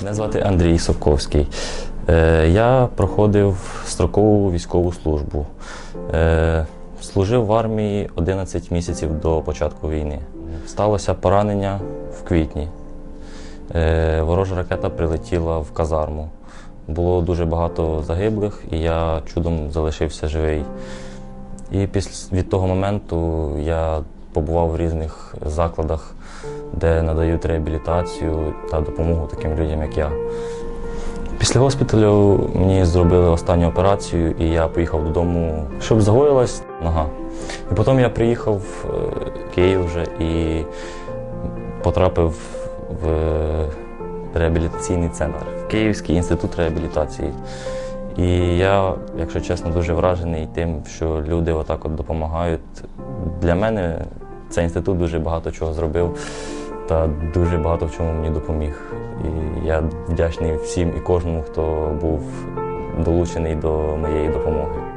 Мене звати Андрій Сокковський. Е, Я проходив строкову військову службу. Е, Служив в армії 11 місяців до початку війни. Сталося поранення в квітні. Е, Ворожа ракета прилетіла в казарму. Було дуже багато загиблих, і я чудом залишився живий. І від того моменту я побував в різних закладах, де надають реабілітацію та допомогу таким людям, як я. Після госпіталю мені зробили останню операцію, і я поїхав додому, щоб загоїлась нога. І потім я приїхав в е, Київ вже і потрапив в реабілітаційний центр, в Київський інститут реабілітації. І я, якщо чесно, дуже вражений тим, що люди отак от допомагають. Для мене цей інститут дуже багато чого зробив та дуже багато в чому мені допоміг. І я вдячний всім і кожному, хто був долучений до моєї допомоги.